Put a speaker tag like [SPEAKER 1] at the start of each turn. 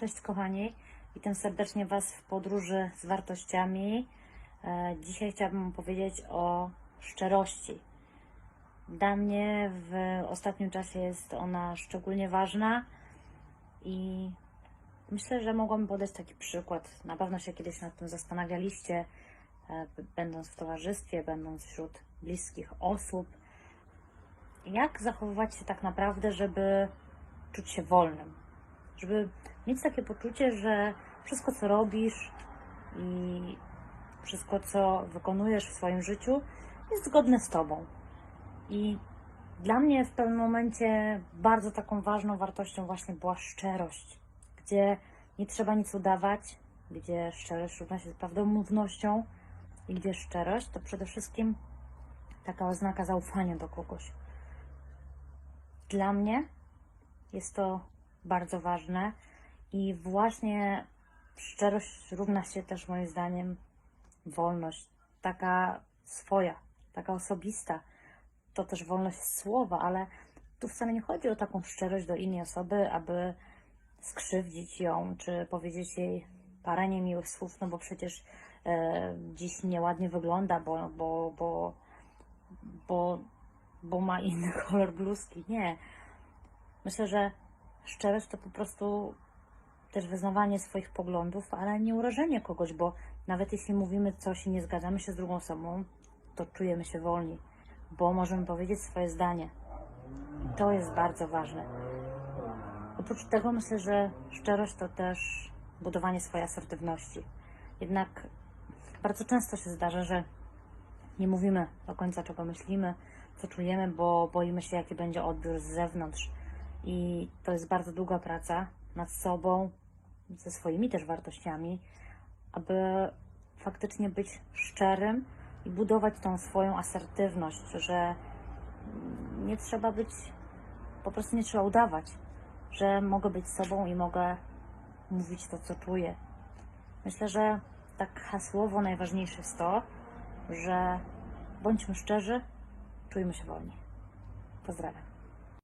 [SPEAKER 1] Cześć kochani, witam serdecznie Was w podróży z wartościami. E, Dzisiaj chciałabym powiedzieć o szczerości. Dla mnie w ostatnim czasie jest ona szczególnie ważna i myślę, że mogłabym podać taki przykład. Na pewno się kiedyś nad tym zastanawialiście, e, będąc w towarzystwie, będąc wśród bliskich osób. Jak zachowywać się tak naprawdę, żeby czuć się wolnym? żeby mieć takie poczucie, że wszystko, co robisz i wszystko, co wykonujesz w swoim życiu, jest zgodne z Tobą. I dla mnie w pewnym momencie bardzo taką ważną wartością właśnie była szczerość, gdzie nie trzeba nic udawać, gdzie szczerość równa się z prawdomównością i gdzie szczerość to przede wszystkim taka oznaka zaufania do kogoś. Dla mnie jest to bardzo ważne i właśnie szczerość równa się też moim zdaniem wolność, taka swoja, taka osobista. To też wolność słowa, ale tu wcale nie chodzi o taką szczerość do innej osoby, aby skrzywdzić ją, czy powiedzieć jej parę niemiłych słów, no bo przecież e, dziś nieładnie wygląda, bo, bo, bo, bo, bo ma inny kolor bluzki. Nie. Myślę, że szczerość to po prostu też wyznawanie swoich poglądów, ale nie urażenie kogoś, bo nawet jeśli mówimy coś i nie zgadzamy się z drugą osobą, to czujemy się wolni, bo możemy powiedzieć swoje zdanie. I to jest bardzo ważne. Oprócz tego myślę, że szczerość to też budowanie swojej asertywności. Jednak bardzo często się zdarza, że nie mówimy do końca, czego myślimy, co czujemy, bo boimy się, jaki będzie odbiór z zewnątrz. I to jest bardzo długa praca nad sobą, ze swoimi też wartościami, aby faktycznie być szczerym i budować tą swoją asertywność, że nie trzeba być, po prostu nie trzeba udawać, że mogę być sobą i mogę mówić to, co czuję. Myślę, że tak hasłowo najważniejsze jest to, że bądźmy szczerzy, czujmy się wolni. Pozdrawiam.